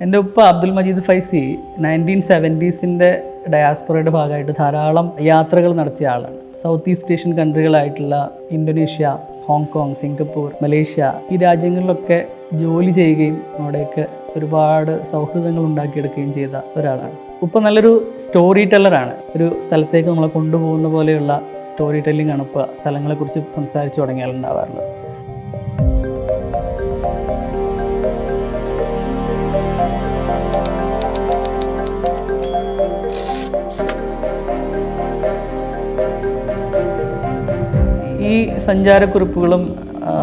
എന്റെ ഉപ്പ അബ്ദുൽ മജീദ് ഫൈസി നയന്റീൻ സെവന്റീസിന്റെ ഡയാസ്പൊറയുടെ ഭാഗമായിട്ട് ധാരാളം യാത്രകൾ നടത്തിയ ആളാണ്. South east Asian കൺട്രികളായിട്ടുള്ള Indonesia Hong Kong Singapore Malaysia ഈ രാജ്യങ്ങളിലൊക്കെ ജോലി ചെയ്യുകയും അവിടെയൊക്കെ ഒരുപാട് സൗഹൃദങ്ങൾ ഉണ്ടാക്കിയെടുക്കുകയും ചെയ്ത ഒരാളാണ്. ഉപ്പ നല്ലൊരു സ്റ്റോറി ടെല്ലറാണ് ഒരു സ്ഥലത്തേക്ക് നമ്മളെ കൊണ്ടുപോകുന്ന പോലെയുള്ള സ്റ്റോറി ടെല്ലിംഗ് ആണ് ഇപ്പോൾ സ്ഥലങ്ങളെക്കുറിച്ച് സംസാരിച്ചു തുടങ്ങിയാൽ ഈ സഞ്ചാരക്കുറിപ്പുകളും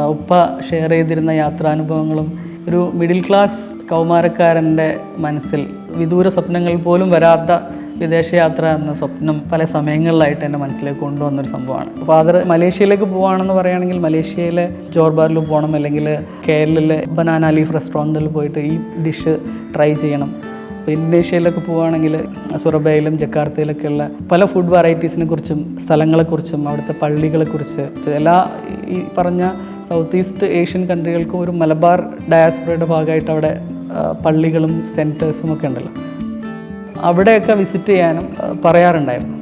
ഉപ്പ ഷെയർ ചെയ്തിരുന്ന യാത്രാനുഭവങ്ങളും ഒരു മിഡിൽ ക്ലാസ് കൗമാരക്കാരന്റെ മനസ്സിൽ വിദൂര സ്വപ്നങ്ങൾ പോലും വരാത്ത വിദേശയാത്ര എന്ന സ്വപ്നം പല സമയങ്ങളിലായിട്ട് എന്റെ മനസ്സിലേക്ക് കൊണ്ടുവന്നൊരു സംഭവമാണ്. ഫാദർ മലേഷ്യയിലേക്ക് പോവുകയാണെന്ന് പറയുകയാണെങ്കിൽ മലേഷ്യയിലെ ജോർബാറിൽ പോകണം അല്ലെങ്കിൽ കേരളിലെ ബനാന ലീഫ് റെസ്റ്റോറന്റിൽ പോയിട്ട് ഈ ഡിഷ് ട്രൈ ചെയ്യണം. ഇപ്പോൾ ഇന്തോനേഷ്യയിലൊക്കെ പോവുകയാണെങ്കിൽ സുറബയിലും ജക്കാർത്തയിലൊക്കെയുള്ള പല ഫുഡ് വെറൈറ്റീസിനെ കുറിച്ചും സ്ഥലങ്ങളെക്കുറിച്ചും അവിടുത്തെ പള്ളികളെക്കുറിച്ച് എല്ലാ ഈ പറഞ്ഞ സൗത്ത് ഈസ്റ്റ് ഏഷ്യൻ കൺട്രികൾക്കും ഒരു മലബാർ ഡയാസ്പ്രയുടെ ഭാഗമായിട്ട് അവിടെ പള്ളികളും സെന്റേഴ്സും ഒക്കെ ഉണ്ടല്ലോ. അവിടെയൊക്കെ വിസിറ്റ് ചെയ്യാനും പറയാറുണ്ടായിരുന്നു.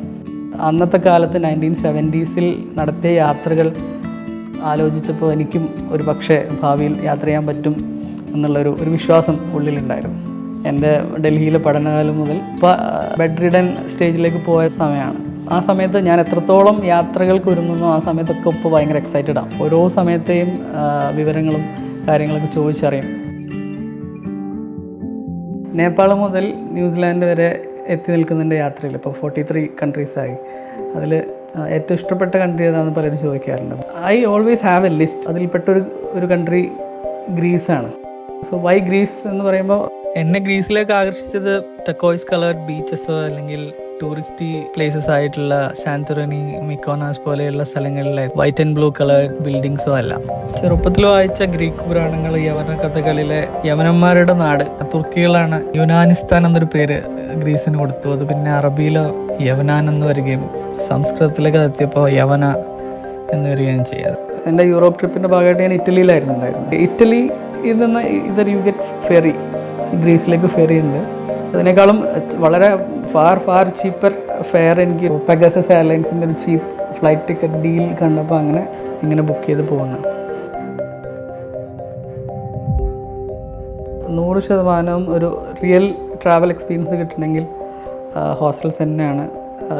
അന്നത്തെ കാലത്ത് നയന്റീൻ സെവന്റീസിൽ നടത്തിയ യാത്രകൾ ആലോചിച്ചപ്പോൾ എനിക്കും ഒരു പക്ഷേ ഭാവിയിൽ യാത്ര ചെയ്യാൻ പറ്റും എന്നുള്ളൊരു ഒരു വിശ്വാസം ഉള്ളിലുണ്ടായിരുന്നു. എന്റെ ഡൽഹിയിലെ പഠനകാലം മുതൽ ഇപ്പോൾ ബെഡ് റിഡൻ സ്റ്റേജിലേക്ക് പോയ സമയമാണ്. ആ സമയത്ത് ഞാൻ എത്രത്തോളം യാത്രകൾക്ക് ഒരുങ്ങുന്നു ആ സമയത്തൊക്കെ ഇപ്പോൾ ഭയങ്കര എക്സൈറ്റഡ് ആണ് ഓരോ സമയത്തെയും വിവരങ്ങളും കാര്യങ്ങളൊക്കെ ചോദിച്ചറിയും. നേപ്പാൾ മുതൽ ന്യൂസിലാൻഡ് വരെ എത്തി നിൽക്കുന്നതിന്റെ യാത്രയിൽ. ഇപ്പോൾ ഫോർട്ടി ത്രീ കൺട്രീസായി അതിൽ ഏറ്റവും ഇഷ്ടപ്പെട്ട കൺട്രി ഏതാണെന്ന് പലരും ചോദിക്കാറുണ്ട്. I always have a list അതിൽപ്പെട്ടൊരു ഒരു കൺട്രി ഗ്രീസാണ് സോ വൈ ഗ്രീസ് എന്ന് പറയുമ്പോൾ എന്നെ ഗ്രീസിലേക്ക് ആകർഷിച്ചത് ടെക്കോയ്സ് കളേർഡ് ബീച്ചസോ അല്ലെങ്കിൽ ടൂറിസ്റ്റി പ്ലേസസ് ആയിട്ടുള്ള സാന്തുറനി മിക്കോനാസ് പോലെയുള്ള സ്ഥലങ്ങളിലെ വൈറ്റ് ആൻഡ് ബ്ലൂ കളർ ബിൽഡിങ്സോ അല്ല. ചെറുപ്പത്തിൽ വായിച്ച ഗ്രീക്ക് പുരാണങ്ങൾ യവന കഥകളിലെ യവനന്മാരുടെ നാട് തുർക്കികളാണ് യുനാനിസ്ഥാൻ എന്നൊരു പേര് ഗ്രീസിന് കൊടുത്തു. അത് പിന്നെ അറബിയിലോ യവനാൻ എന്ന് വരികയും സംസ്കൃതത്തിലേക്ക് എത്തിയപ്പോൾ യവന എന്ന് വരികയും ചെയ്യാറ് എന്റെ യൂറോപ്പ് ട്രിപ്പിന്റെ ഭാഗമായിട്ട് ഞാൻ ഇറ്റലിയിലായിരുന്നു ഉണ്ടായിരുന്നത്. ഇറ്റലി ഇതെന്ന ഇതൊരു യു ഗെറ്റ് ഫെറി ഗ്രീസിലേക്ക് ഫെയർ ഉണ്ട് അതിനേക്കാളും വളരെ ഫാർ ഫാർ ചീപ്പർ ഫെയർ എനിക്ക് പെഗസസ് എയർലൈൻസിന്റെ ഒരു ചീപ്പ് ഫ്ലൈറ്റ് ടിക്കറ്റ് ഡീൽ കണ്ടപ്പോൾ അങ്ങനെ ഇങ്ങനെ ബുക്ക് ചെയ്ത് പോകുന്നതാണ് നൂറ് ശതമാനവും ഒരു റിയൽ ട്രാവൽ എക്സ്പീരിയൻസ് കിട്ടണമെങ്കിൽ ഹോസ്റ്റൽസ് തന്നെയാണ്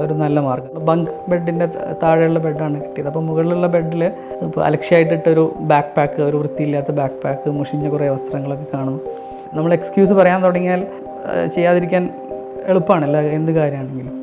ഒരു നല്ല മാർഗം. ബങ്ക് ബെഡിന്റെ താഴെയുള്ള ബെഡാണ് കിട്ടിയത്. അപ്പോൾ മുകളിലുള്ള ബെഡിൽ ഇപ്പോൾ അലക്ഷ്യമായിട്ടിട്ടൊരു ബാക്ക് പാക്ക് ഒരു വൃത്തിയില്ലാത്ത ബാക്ക് പാക്ക് മുഷിഞ്ഞ കുറേ വസ്ത്രങ്ങളൊക്കെ കാണും. നമ്മൾ എക്സ്ക്യൂസ് പറയാൻ തുടങ്ങിയാൽ ചെയ്യാതിരിക്കാൻ എളുപ്പമാണ് എല്ലാ എന്ത് കാര്യമാണെങ്കിലും.